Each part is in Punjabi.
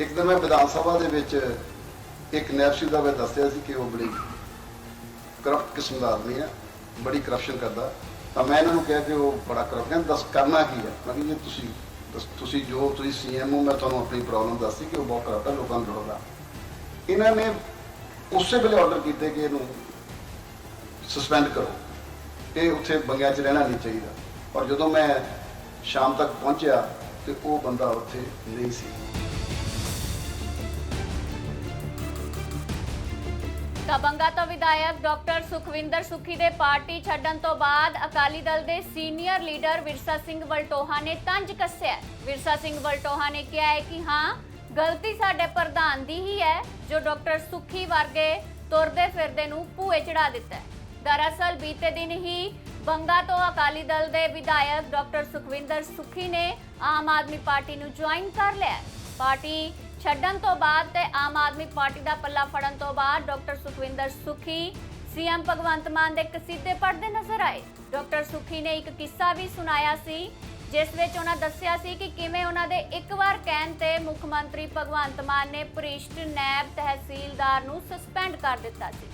ਇੱਕ ਦਿਨ ਮੈਂ ਵਿਧਾਨ ਸਭਾ ਦੇ ਵਿੱਚ ਇੱਕ ਨੈਪਸੀ ਦਾ ਮੈਂ ਦੱਸਿਆ ਸੀ ਕਿ ਉਹ ਬੜੀ ਕਰਪਟ ਕਿਸਮ ਦਾ ਆਦਮੀ ਹੈ, ਬੜੀ ਕਰਪਸ਼ਨ ਕਰਦਾ। ਤਾਂ ਮੈਂ ਇਹਨਾਂ ਨੂੰ ਕਿਹਾ ਕਿ ਉਹ ਬੜਾ ਕਰਪਟ ਹੈ, ਦੱਸ ਕਰਨਾ ਕੀ ਹੈ? ਮੈਂ ਕਿਹਾ ਤੁਸੀਂ ਦੱਸ- ਤੁਸੀਂ ਜੋ ਤੁਸੀਂ ਸੀਐਮ ਹੋ, ਮੈਂ ਤੁਹਾਨੂੰ ਆਪਣੀ ਪ੍ਰੋਬਲਮ ਦੱਸੀ ਕਿ ਉਹ ਬਹੁਤ ਕਰਪਟ ਹੈ, ਲੋਕਾਂ ਨੂੰ ਲੜਦਾ ਇਹਨਾਂ ਨੇ ਉਸੇ ਵੇਲੇ ਆਰਡਰ ਕੀਤੇ ਕਿ ਇਹਨੂੰ ਸਸਪੈਂਡ ਕਰੋ। ਇਹ ਉੱਥੇ ਬੰਗਿਆਂ 'ਚ ਰਹਿਣਾ ਨਹੀਂ ਚਾਹੀਦਾ। ਔਰ ਜਦੋਂ ਮੈਂ ਸ਼ਾਮ ਤੱਕ ਪਹੁੰਚਿਆ ਤੇ ਉਹ ਬੰਦਾ ਉੱਥੇ ਨਹੀਂ ਸੀ। ਬੰਗਾ ਤੋਂ ਵਿਧਾਇਕ ਡਾਕਟਰ ਸੁਖਵਿੰਦਰ ਸੁਖੀ ਦੇ ਪਾਰਟੀ ਛੱਡਣ ਤੋਂ ਬਾਅਦ ਅਕਾਲੀ ਦਲ ਦੇ ਸੀਨੀਅਰ ਲੀਡਰ ਵਿਰਸਾ ਸਿੰਘ ਵਲਟੋਹਾ ਨੇ ਤੰਜ ਕੱਸਿਆ। ਵਿਰਸਾ ਸਿੰਘ ਵਲਟੋਹਾ ਨੇ ਕਿਹਾ ਹੈ ਕਿ ਹਾਂ, ਗਲਤੀ ਸਾਡੇ ਪ੍ਰਧਾਨ ਦੀ ਹੀ ਹੈ, ਜੋ ਡਾਕਟਰ ਸੁਖੀ ਵਰਗੇ ਤੁਰਦੇ ਫਿਰਦੇ ਨੂੰ ਭੂਏ ਚੜਾ ਦਿੱਤਾ ਹੈ। ਦਰਅਸਲ ਬੀਤੇ ਦਿਨ ਹੀ ਬੰਗਾ ਤੋਂ ਅਕਾਲੀ ਦਲ ਦੇ ਵਿਧਾਇਕ ਡਾਕਟਰ ਸੁਖਵਿੰਦਰ ਸੁਖੀ ਨੇ ਆਮ ਆਦਮੀ ਪਾਰਟੀ ਨੂੰ ਜੁਆਇਨ ਕਰ ਲਿਆ ਪਾਰਟੀ ਛੱਡਣ ਤੋਂ ਬਾਅਦ ਤੇ ਆਮ ਆਦਮੀ ਪਾਰਟੀ ਦਾ ਪੱਲਾ ਫੜਨ ਤੋਂ ਬਾਅਦ ਡਾਕਟਰ ਸੁਖਵਿੰਦਰ ਸੁਖੀ, ਸੀਐਮ ਭਗਵੰਤ ਮਾਨ ਦੇ ਕਸੀਦੇ ਪੜ੍ਹਦੇ ਨਜ਼ਰ ਆਏ। ਡਾਕਟਰ ਸੁਖੀ ਨੇ ਇੱਕ ਕਿੱਸਾ ਵੀ ਸੁਣਾਇਆ ਸੀ, ਜਿਸ ਵਿੱਚ ਉਹਨਾਂ ਦੱਸਿਆ ਸੀ ਕਿ ਕਿਵੇਂ ਉਹਨਾਂ ਦੇ ਇੱਕ ਵਾਰ ਕਹਿਣ ਤੇ ਮੁੱਖ ਮੰਤਰੀ ਭਗਵੰਤ ਮਾਨ ਨੇ ਪ੍ਰਿਸ਼ਟ ਨੈਬ ਤਹਿਸੀਲਦਾਰ ਨੂੰ ਸਸਪੈਂਡ ਕਰ ਦਿੱਤਾ ਸੀ।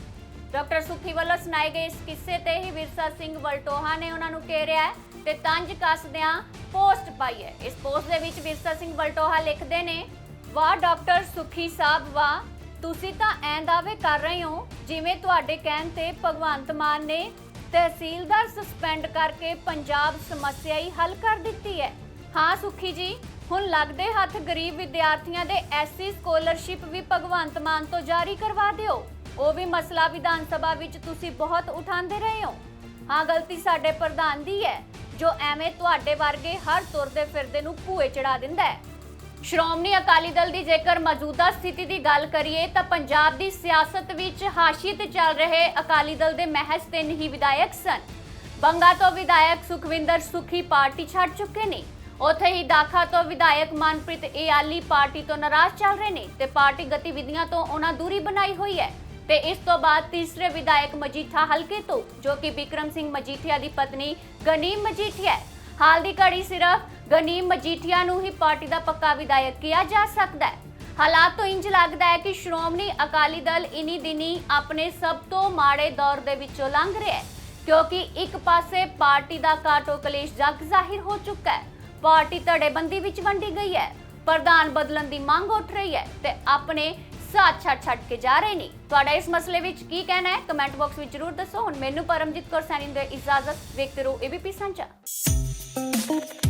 ਡਾਕਟਰ ਸੁਖੀ ਵੱਲੋਂ ਸੁਣਾਏ ਗਏ ਇਸ ਕਿੱਸੇ ਤੇ ਹੀ ਵਿਰਸਾ ਸਿੰਘ ਵਲਟੋਹਾ ਨੇ ਉਹਨਾਂ ਨੂੰ ਘੇਰਿਆ ਹੈ ਤੇ ਤੰਜ ਕੱਸਦਿਆਂ ਪੋਸਟ ਪਾਈ ਹੈ। ਇਸ ਪੋਸਟ ਦੇ ਵਿੱਚ ਵਿਰਸਾ ਸਿੰਘ ਵਲਟੋਹਾ ਲਿਖਦੇ ਨੇ ਵਾਹ, ਡਾਕਟਰ ਸੁਖੀ ਸਾਹਿਬ, ਵਾਹ। ਤੁਸੀਂ ਤਾਂ ਐਂ ਦਾਅਵੇ ਕਰ ਰਹੇ ਹੋ, ਜਿਵੇਂ ਤੁਹਾਡੇ ਕਹਿਣ ਤੇ ਭਗਵੰਤ ਮਾਨ ਨੇ ਤਹਿਸੀਲਦਾਰ ਸਸਪੈਂਡ ਕਰਕੇ ਪੰਜਾਬ ਸਮੱਸਿਆ ਹੀ ਹੱਲ ਕਰ ਦਿੱਤੀ ਹੈ। ਹਾਂ, ਸੁਖੀ ਜੀ, ਹੁਣ ਲੱਗਦੇ ਹੱਥ ਗਰੀਬ ਵਿਦਿਆਰਥੀਆਂ ਦੇ ਐਸਸੀ ਸਕਾਲਰਸ਼ਿਪ ਵੀ ਭਗਵੰਤ ਮਾਨ ਤੋਂ ਜਾਰੀ ਕਰਵਾ ਦਿਓ। ਉਹ ਵੀ ਮਸਲਾ ਵਿਧਾਨ ਸਭਾ ਵਿੱਚ ਤੁਸੀਂ ਬਹੁਤ ਉਠਾਉਂਦੇ ਰਹੇ ਹੋ। ਹਾਂ, ਗਲਤੀ ਸਾਡੇ ਪ੍ਰਧਾਨ ਦੀ ਹੈ, ਜੋ ਐਵੇਂ ਤੁਹਾਡੇ ਵਰਗੇ ਹਰ ਤੁਰਦੇ ਫਿਰਦੇ ਨੂੰ ਭੂਏ ਚੜਾ ਦਿੰਦਾ ਹੈ। ਸ਼੍ਰੋਮਣੀ ਅਕਾਲੀ ਦਲ ਦੀ ਜੇਕਰ ਮੌਜੂਦਾ ਸਥਿਤੀ ਦੀ ਗੱਲ ਕਰੀਏ ਤਾਂ ਪੰਜਾਬ ਦੀ ਸਿਆਸਤ ਵਿੱਚ ਹਾਸ਼ੀਏ ਤੇ ਚੱਲ ਰਹੇ ਅਕਾਲੀ ਦਲ ਦੇ ਮਹਿਜ਼ ਤਿੰਨ ਹੀ ਵਿਧਾਇਕ ਸਨ। ਬੰਗਾ ਤੋਂ ਵਿਧਾਇਕ ਸੁਖਵਿੰਦਰ ਸੁਖੀ ਪਾਰਟੀ ਛੱਡ ਚੁੱਕੇ ਨੇ। ਉੱਥੇ ਹੀ ਦਾਖਾ ਤੋਂ ਵਿਧਾਇਕ ਮਨਪ੍ਰੀਤ ਇਆਲੀ ਪਾਰਟੀ ਤੋਂ ਨਾਰਾਜ਼ ਚੱਲ ਰਹੇ ਨੇ ਤੇ ਪਾਰਟੀ ਗਤੀਵਿਧੀਆਂ ਤੋਂ ਉਹਨਾਂ ਦੂਰੀ ਬਣਾਈ ਹੋਈ ਹੈ। ਤੇ ਇਸ ਤੋਂ ਬਾਅਦ ਤੀਸਰੇ ਵਿਧਾਇਕ ਮਜੀਠਾ ਹਲਕੇ ਤੋਂ, ਜੋ ਕਿ ਵਿਕਰਮ ਸਿੰਘ ਮਜੀਠੀਆ ਦੀ ਪਤਨੀ ਗਨੀਮ ਮਜੀਠੀਆ ਹੈ। ਹਾਲ ਦੀ ਘੜੀ ਸਿਰਫ ਗਨੀਮ ਮਜੀਠੀਆ ਨੂੰ ਹੀ ਪਾਰਟੀ ਦਾ ਪੱਕਾ ਵਿਧਾਇਕ ਕਿਹਾ ਜਾ ਸਕਦਾ ਹੈ। ਹਾਲਾਤ ਤੋਂ ਇੰਜ ਲੱਗਦਾ ਹੈ ਕਿ ਸ਼੍ਰੋਮਣੀ ਅਕਾਲੀ ਦਲ ਇਨੀ ਦਿਨੀ ਆਪਣੇ ਸਭ ਤੋਂ ਮਾੜੇ ਦੌਰ ਦੇ ਵਿੱਚੋਂ ਲੰਘ ਰਿਹਾ ਹੈ, ਕਿਉਂਕਿ ਇੱਕ ਪਾਸੇ ਪਾਰਟੀ ਦਾ ਕਾਟੋ ਕਲੇਸ਼ ਜਗ ਜ਼ਾਹਿਰ ਹੋ ਚੁੱਕਾ ਹੈ, ਪਾਰਟੀ ਧੜੇਬੰਦੀ ਵਿੱਚ ਵੰਡੀ ਗਈ ਹੈ, ਪ੍ਰਧਾਨ ਬਦਲਣ ਦੀ ਮੰਗ ਉੱਠ ਰਹੀ ਹੈ ਤੇ ਆਪਣੇ ਸਾਥ ਛੱਡ ਛੱਡ ਕੇ ਜਾ ਰਹੇ ਨੇ। ਤੁਹਾਡਾ ਇਸ ਮਸਲੇ ਵਿੱਚ ਕੀ ਕਹਿਣਾ ਹੈ? ਕਮੈਂਟ ਬਾਕਸ ਵਿੱਚ ਜ਼ਰੂਰ ਦੱਸੋ। ਹੁਣ ਮੈਨੂੰ ਪਰਮਜੀਤ ਕੌਰ ਸੈਣੀ ਦੇ ਇਜਾਜ਼ਤ। ਵੇਖਦੇ ਰਹੋ ਏਬੀਪੀ ਸਾਂਝਾ thank you